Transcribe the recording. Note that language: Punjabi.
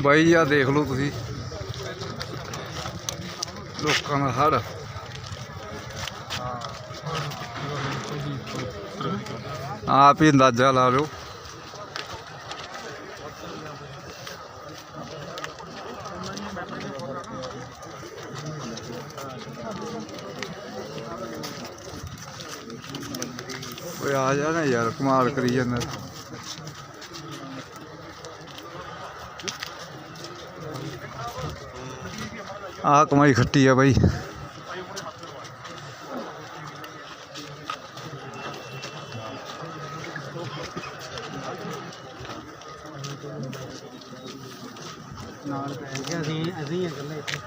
ਬਾਈ ਜੀ ਆ ਦੇਖ ਲਓ ਤੁਸੀਂ। ਲੋਕਾਂ ਦਾ ਹੜ। ਆਪ ਹੀ ਅੰਦਾਜ਼ਾ ਲਾ ਲਓ। ਓਏ, ਆ ਜਾ ਨਾ ਯਾਰ, ਕਮਾਲ ਕਰੀ ਜਾਂਦਾ। ਆ ਕਮਾਈ ਖੱਟੀ ਆ ਬਾਈ। ਨਾਲ ਪੈ ਗਿਆ ਅਸੀਂ ਅਸੀਂ ਇਕੱਲੇ ਇੱਥੇ।